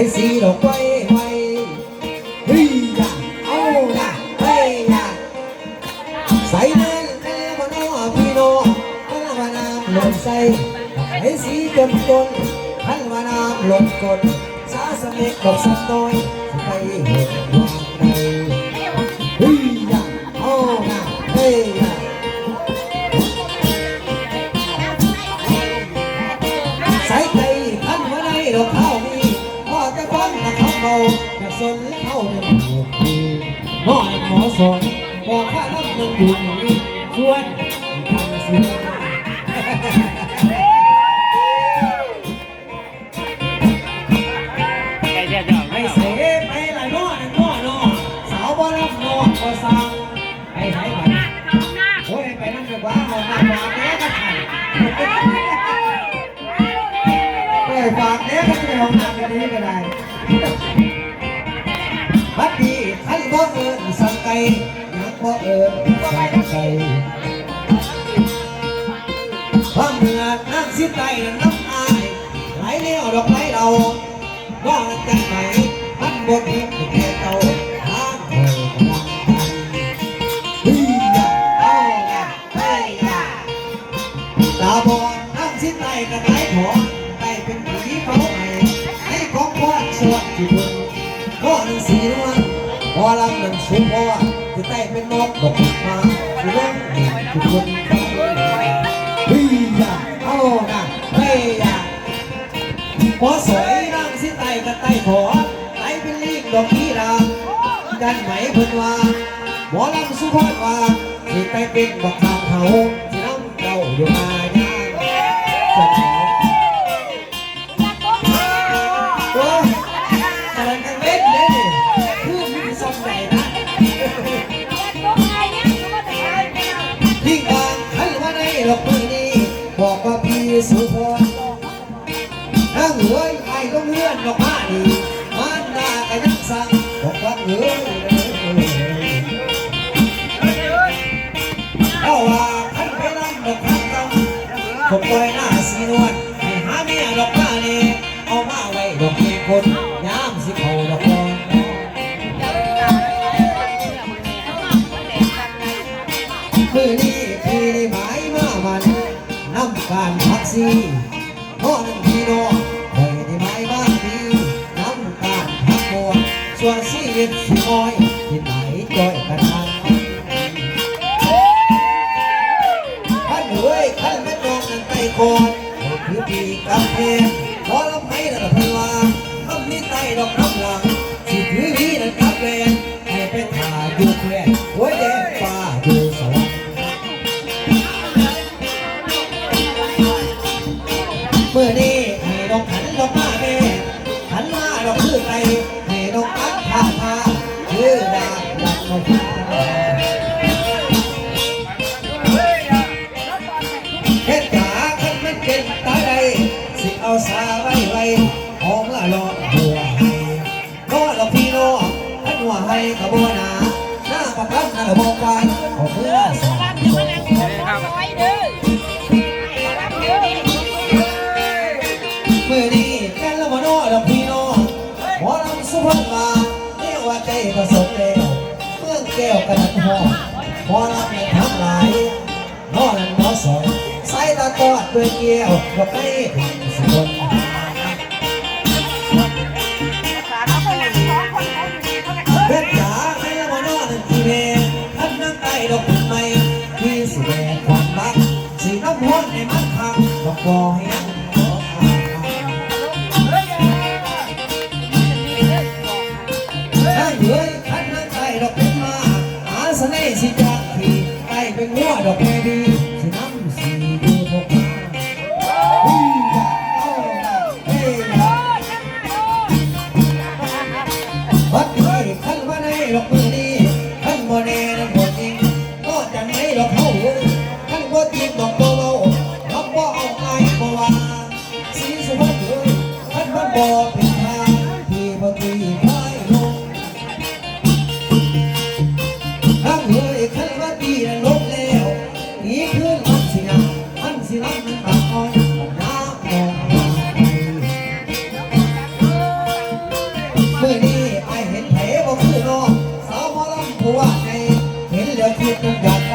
อ้สีดอกไฟไฟเฮ้ยยะเอาละเฮ้ยยะใส่เน้นแม่มาน้อพี่น้องพระวานามหลบใส่ไอ้สีจนจนพันวานามหลบกดสาสเมกบอกสักน้อยไปเห็น งนะคำเบาจะสนเข้าในหมู่คูหมอหมอสอนบอกข้าน้ำหนึ่งอยู่นี่ชวนทำสิให้เสไปหลายน้อหนึ่งน้อน้อสาวบ่รับน้อก็สั่งให้ไหนบัดโอ้ยไปนั่งดีกว่าหมดมาหวานแม่ก็ขันเอ้ยฝากเนี้ยก็จะไปห้องน้ำกันนี้ก็ได้ บ่เอิญสังไกยังบ่เอิญสังไกความเหนื่อยน้ำสิไตน้ำอายไหลเลี้ยวดอกไหลเราว่ากันจังไหนพันบนหินแค่เก่าทางเธอกำลังไปเฮ้ยยะเอาเฮ้ยยะตาบอดน้ำสิ้นในกระไรถอนได้เป็นผีเขาใหม่ให้ของควานสวัสดิ์พึ่งพ่อหนึ่งสีนวล อลำหนึ่งสูงพ่อคือใต้เป็นนกดอกมาคือเรื่องเห็นคือคนเฮ้ยยาเอานะเฮ้ยยาพอสวยนั่งสิ้นในกระไรถอไหลเป็นลีกดอกพีราดันไหมเพิ่นว่าหมอลำสุพรรณว่าที่ใต้เป็นบักทางเขาที่น้ำเจ้าอยู่มา สุพรนั่งเอ้ยไอ้ก็เลื่อนดอกมาดีมันด่ากันยังสั่งบอกว่าเอ้ยเอาว่าขันไปรำดอกขันกำผมปล่อยหน้าสีนวลให้หาเมียดอกมานี่เอามาไว้ดอกเมียคน คอยที่ไหนจ้อยกระทำขันเฮ้ยขันแม่นองนั่นไต่อนคือปีกับเพนพอลำไม่นั่นพลาทำนี้ใต้ดอกน้ำหลังสิถือวีนั่น เฮ็ดขาขันมันเป็นตาใดสิเอาสาไว้ไว้หอมละรอดหัวให้รอดอกพี่น้องขันหัวให้ขบวนหนาหน้าประกันหน้าบอกวานขอเพื่อสา แก้วกระดันหอหมอรักในทำหลายหมอนั้นหมอสอนสายตาตอดด้วยเกี้ยวดอกไม้สุพรร สน่ห์สิจักทีไก่เป็นหัวดอกไม้ดี เฮ้ยคันว่าปีลบแล้วนี่คือมันสินะมันสิรัากอ่อนน้ำมองมาเมื่อนี้ไอเห็นแผลบ่คือน้อสาวหมอลำผัวในเห็นเลือเทียบงกั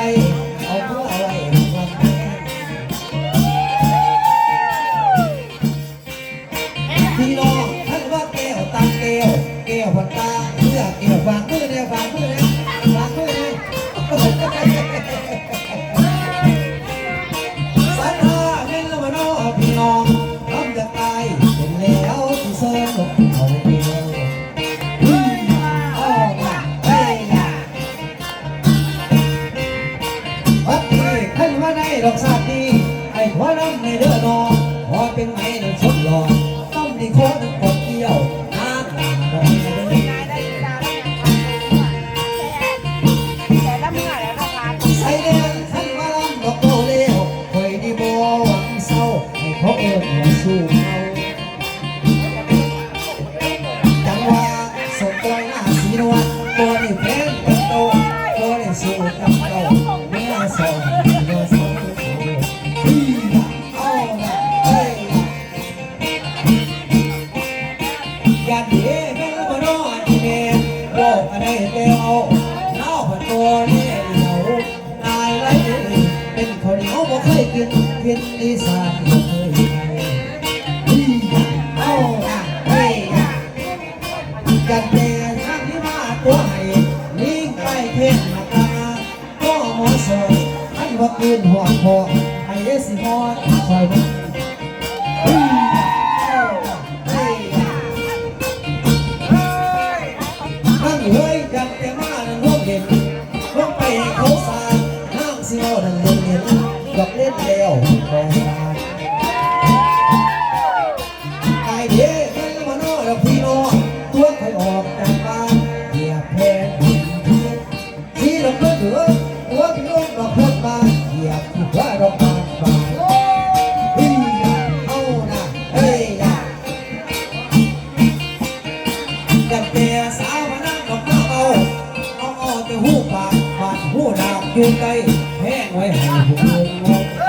ดอกสาดดีไอ้หัวน้ำในเด้อนองพอเป็นไงนั่นชดหลอดต้องดีโคตรกดเกี่ยวน้ำหนาดอกเด้อแต่ละเมื่อแล้วก็พาใส่แดงขันมาลำดอกโตเลี้ยวคอยดีบ่หวังเศร้าให้เขาเอิ้นว่าสู้เขาจังว่าสดกลอยหน้าสีนวลตัวนี่แพงกับโตตัวนี่สู้กับเก่าเมื่อสองเมื่อส อีสานบ่เคยไปฮีเอาละเฮ้ยกันแต่ทางที่มาตัวให้ลิงไปเทศมาตาก็หมอสอยอันว่าคืนหัวพอให้เอสิฮอดคอยฮ้ ดอกเพิ่มาเหยียบที่ว่าดอกบานบานเฮ้ยเอานะเฮ้ยนะกันแต่สาวมานั่งดอกเต้าเอาเอาเอาแต่หูปากปากหูดาบอยู่ไกลแห้งไว้ให้ผู้งง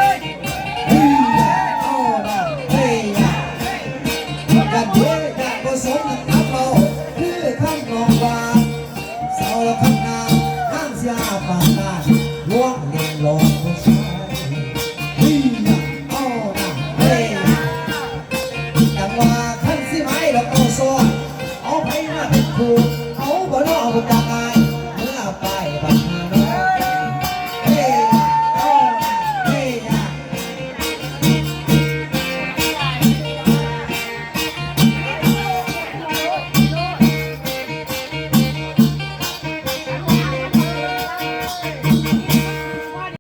ง